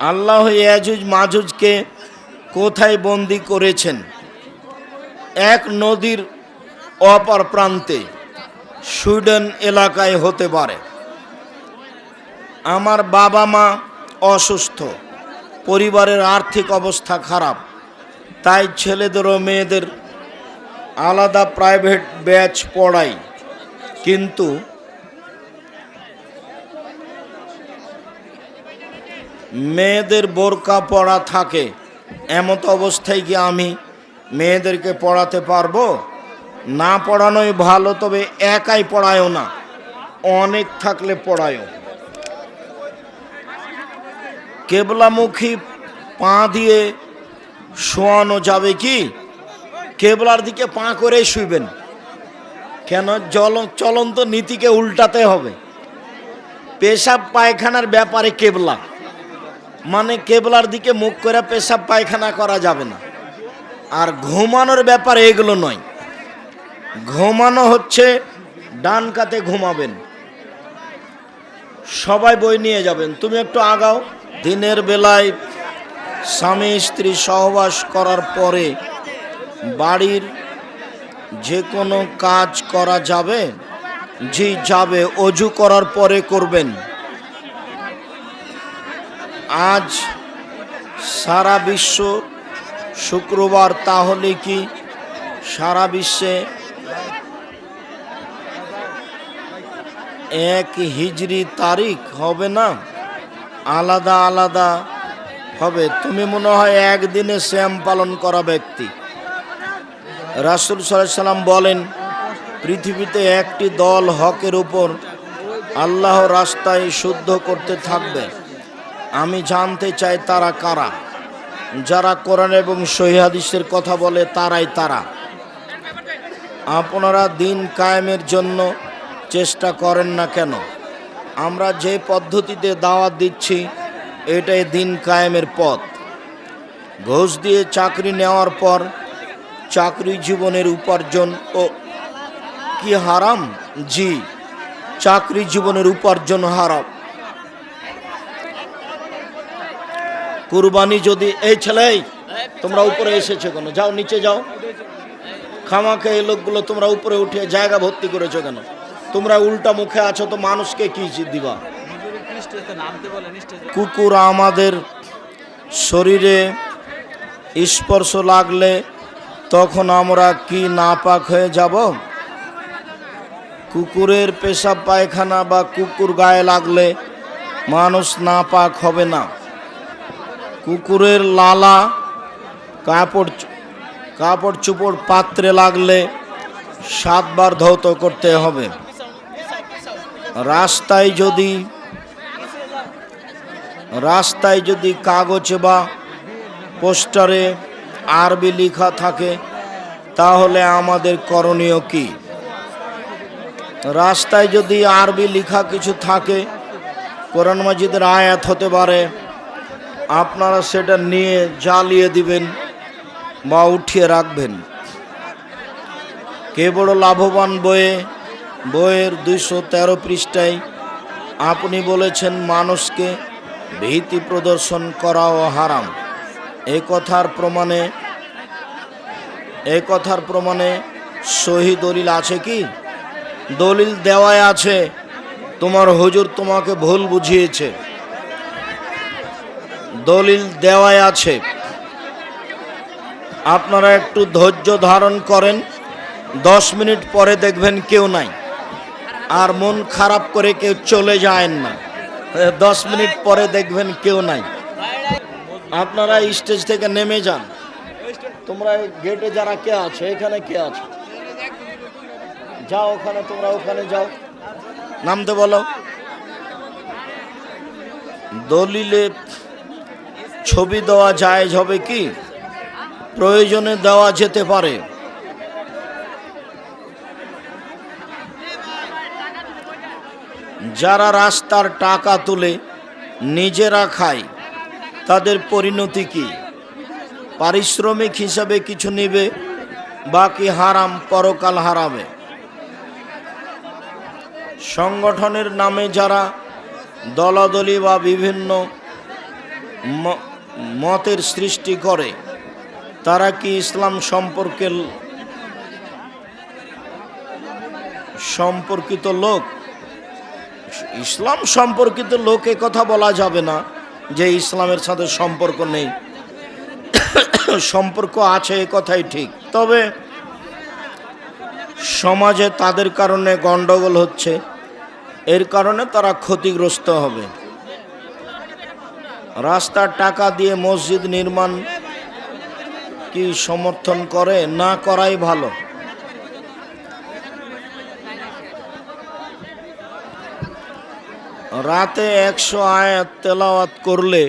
আল্লাহ ইয়াজুজ মাজুজকে কোথায় বন্দি করেছেন? এক নদীর অপর প্রান্তে সুইডেন এলাকায় হতে পারে। আমার বাবা মা অসুস্থ, পরিবারের আর্থিক অবস্থা খারাপ, তাই ছেলেদের ও মেয়েদের আলাদা প্রাইভেট ব্যাচ পড়াই। কিন্তু মেয়েদের বোরকা পড়া থাকে। এমত অবস্থায় কি আমি মেয়েদেরকে পড়াতে পারব? না পড়ানোই ভালো, তবে একাই পড়ায়ও না। অনেক থাকলে পড়ায়ও। কেবলামুখী পা দিয়ে শোয়ানো যাবে কি? কেবলার দিকে পা করে শুইবেন। কেন? জল, চলন্ত নীতিকে উল্টাতে হবে। পেশাব পায়খানার ব্যাপারে কেবলা। মানে কেবলার দিকে মুখ করে পেশাব পায়খানা করা যাবে না। আর ঘুমানোর ব্যাপার এগুলো নয়। ঘুমানো হচ্ছে, ডান কাতে ঘুমাবেন। সবাই বই নিয়ে যাবেন। তুমি একটু আগাও। দিনের বেলায় স্বামী স্ত্রী সহবাস করার পরে বাড়ির যে কোনো কাজ করা যাবে? জি, যাবে। অজু করার পরে করবেন। আজ সারা বিশ্ব শুক্রবার, তাহলে কি সারা বিশ্বে এক হিজরি তারিখ হবে না? আলাদা আলাদা হবে। তুমি মনে হয় একদিনে শ্যাম পালন করা ব্যক্তি। রাসুল সাল্লাম বলেন, পৃথিবীতে একটি দল হকের উপর আল্লাহ রাস্তায় শুদ্ধ করতে থাকবে। আমি জানতে চাই তারা কারা। যারা কোরআন এবং সহিহাদিসের কথা বলে তারাই তারা। আপনারা দিন কায়েমের জন্য চেষ্টা করেন না কেন? আমরা যে পদ্ধতিতে দাওয়াত দিচ্ছি, এটাই দিন কায়েমের পথ। ঘোষ দিয়ে চাকরি নেওয়ার পর চাকরি জীবনের উপার্জন ও কি হারাম? জি, চাকরি জীবনের উপার্জন হারাম। কুরবানি যদি এই ছেলে, তোমরা উপরে এসেছ কেন? যাও, নিচে যাও। খামাকে এই লোকগুলো তোমরা উপরে উঠে জায়গা ভর্তি করেছ কেন? তোমরা উল্টা মুখে আছো তো মানুষকে কি দিবা? কুকুর আমাদের শরীরে স্পর্শ লাগলে তখন আমরা কি নাপাক হয়ে যাব? কুকুরের পেশাব পায়খানা বা কুকুর গায়ে লাগলে মানুষ নাপাক হবে না। কুকুরের লালা, কাপড় কাপড় চুপড় পাত্রে লাগলে সাতবার ধৌত করতে হবে। রাস্তায় যদি রাস্তায় যদি কাগজে বা পোস্টারে আরবি লেখা থাকে, তাহলে আমাদের করণীয় কি? রাস্তায় যদি আরবি লেখা কিছু থাকে, কোরআন মাজিদের আয়াত হতে পারে আপনারা সেটা নিয়ে জ্বালিয়ে দিবেন বা উঠিয়ে রাখবেন। কে বড় লাভবান বইয়ে, বইয়ের দুইশো তেরো পৃষ্ঠায় আপনি বলেছেন, মানুষকে ভীতি প্রদর্শন করাও হারাম। এ কথার প্রমাণে, এ কথার প্রমাণে সহি দলিল আছে কি? দলিল দেওয়ায় আছে। তোমার হুজুর তোমাকে ভুল বুঝিয়েছে। দলিল দেওয়ায় আছে। আপনারা একটু ধৈর্য ধারণ করেন, দশ মিনিট পরে দেখবেন কেউ নাই। আর মন খারাপ করে কেউ চলে যায়েন না। দশ মিনিট পরে দেখবেন কেউ নাই। আপনারা স্টেজ থেকে নেমে যান। তোমরা গেটে যারা কে আছো, এখানে কে আছো? যাও ওখানে, তোমরা ওখানে যাও। নামতে বলো। দলিলে ছবি দেওয়া জায়েজ হবে কি? প্রয়োজনে দেওয়া যেতে পারে। যারা রাস্তার টাকা তুলে নিজেরা খায়, তাদের পরিণতি কি? পারিশ্রমিক হিসাবে কিছু নেবে, বাকি হারাম পরকাল হারাবে সংগঠনের নামে যারা দলাদলি বা বিভিন্ন মতের সৃষ্টি করে। তারা কি ইসলাম সম্পর্কে সম্পর্কিত লোক? ইসলাম সম্পর্কিত লোক কথা বলা যাবে না যে ইসলামের সাথে সম্পর্ক নেই। সম্পর্ক আছে এ কথাই ঠিক। তবে সমাজে তাদের কারণে গন্ডগোল হচ্ছে। এর কারণে তারা ক্ষতিগ্রস্ত হবে। রাস্তার টাকা দিয়ে মসজিদ নির্মাণ কি সমর্থন করে? না করাই ভালো। রাতে একশো আয়াত তেলাওয়াত করলে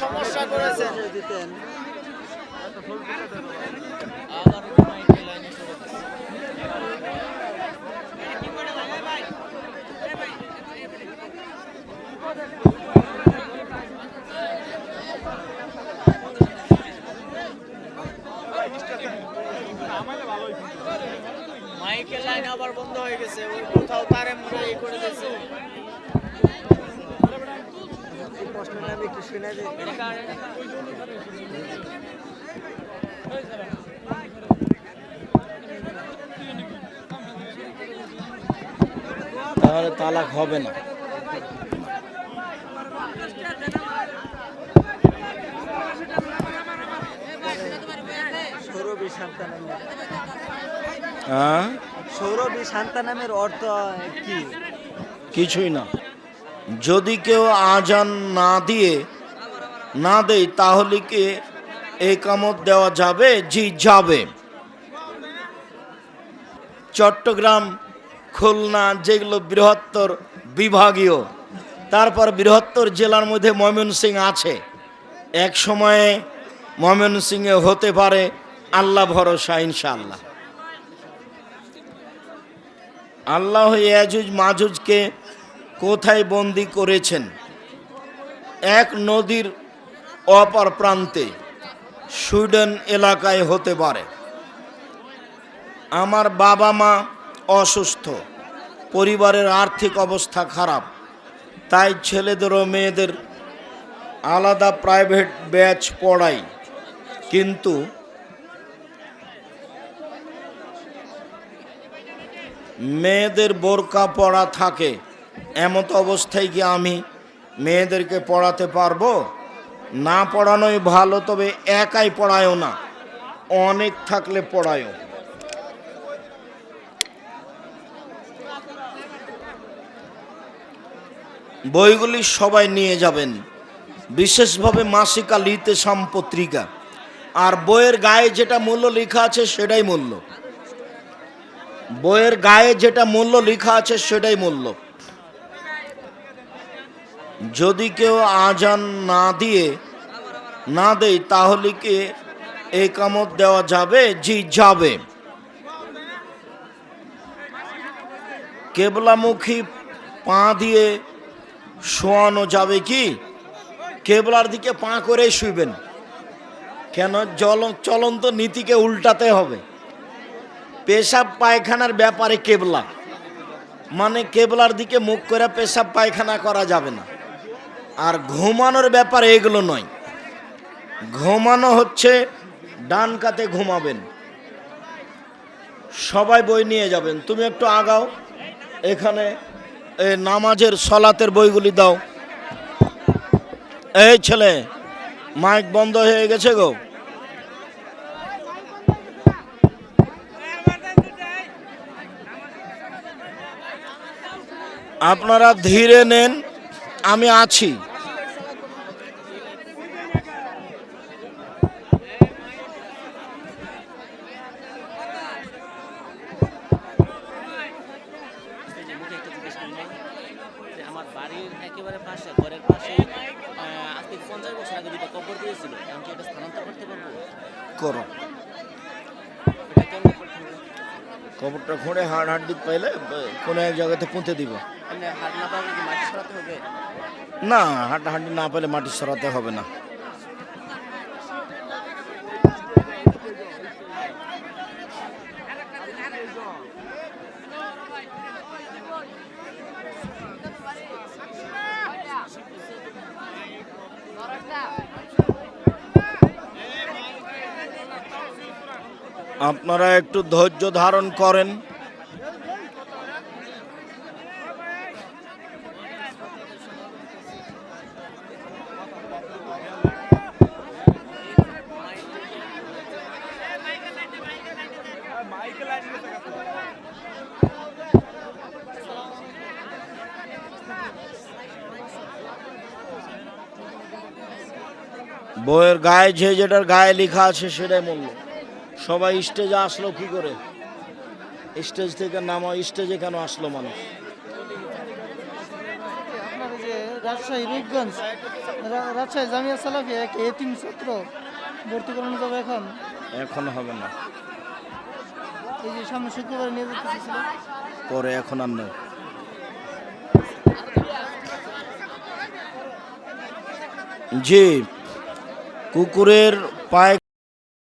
সমস্যা করেছে মাইকের লাইন আবার বন্ধ হয়ে গেছে ওই কোথাও তারে মনে হয় ই করে দিয়েছে তাহলে তালাক হবে না। সৌরভী হ্যাঁ? সৌরভী শান্তানামের অর্থ কি? কিছুই না। যদি কেউ আজান না দিয়ে না দেই, তাহলে কি একামত দেওয়া যাবে? জি, যাবে। চট্টগ্রাম, খুলনা, যেগুলো বৃহত্তর বিভাগীয়, তারপর বৃহত্তর জেলার মধ্যে ময়মনসিং আছে। এক সময়ে ময়মনসিংহে হতে পারে, আল্লাহ ভরসা, ইনশাআল্লাহ। আল্লাহ ইয়াজুজ মাজুজকে কোথায় বন্দি করেছেন? এক নদীর অপর প্রান্তে সুইডেন এলাকায় হতে পারে। আমার বাবা মা অসুস্থ, পরিবারের আর্থিক অবস্থা খারাপ, তাই ছেলেদের ও মেয়েদের আলাদা প্রাইভেট ব্যাচ পড়াই। কিন্তু মেয়েদের বোরকা পড়া থাকে, এমত অবস্থায় কি আমি মেয়েদেরকে পড়াতে পারব? না পড়ানোই ভালো, তবে একাই পড়ায়ও না। অনেক থাকলে পড়ায়ও। বইগুলি সবাই নিয়ে যাবেন। বিশেষভাবে মাসিকা লিতে পত্রিকা আর বইয়ের গায়ে যেটা মূল্য লেখা আছে সেটাই মূল্য। বইয়ের গায়ে যেটা মূল্য লেখা আছে সেটাই মূল্য। যদি কেউ আজান না দিয়ে না দেয়, তাহলে কি এই কামত দেওয়া যাবে? জি, যাবে। কেবলামুখী পা দিয়ে শোয়ানো যাবে কি? কেবলার দিকে পা করে শুইবেন। কেন? জল চলন্ত নীতিকে উল্টাতে হবে। পেশাব পায়খানার ব্যাপারে কেবলা। মানে কেবলার দিকে মুখ করে পেশাব পায়খানা করা যাবে না। আর ঘুমানোর ব্যাপারে এগুলো নয়। ঘুমানো হচ্ছে, ডান কাতে ঘুমাবেন। সবাই বই নিয়ে যাবেন। তুমি একটু আগাও। এখানে নামাজের, সলাতের বইগুলি দাও। এই ছেলে, মাইক বন্ধ হয়ে গেছে গো। আপনারা ধীরে নেন, আমি আছি মুখে একটা জিজ্ঞেস করি নাই যে আমার বাড়ির একেবারে পাশে ঘরের পাশে আহ, আজ থেকে পঞ্চাশ বছর আগে দুটো কবর দিয়েছিল আমি কি এটা স্থানান্তর করতে পারব? করো। কবরটা খুঁড়ে হাড় হাড্ডি পাইলে কোনো এক জায়গাতে পুঁতে দিব। এমনি হাত না পাবো মাটি সরাতে হবে? না হাড় হাড্ডি না পেলে মাটি সরাতে হবে না। আপনারা একটু ধৈর্য ধারণ করেন। বইয়ের গায়ে যে যেটার গায়ে লেখা আছে সেটাই মূল্য। সবাই স্টেজে আসলো কি করে? স্টেজ থেকে নামা স্টেজে কেন আসলো মানুষ? রাজশাহী রূপগঞ্জ রাজশাহী জামিয়া সালাফি এক এতিম ছাত্র ভর্তি করানো যাবে এখন? এখন হবে না। এই যে সামনে শুক্রবার নিয়ে যেতে চেয়েছিল পরে এখন আর নেই। জি কুকুরের পায়ে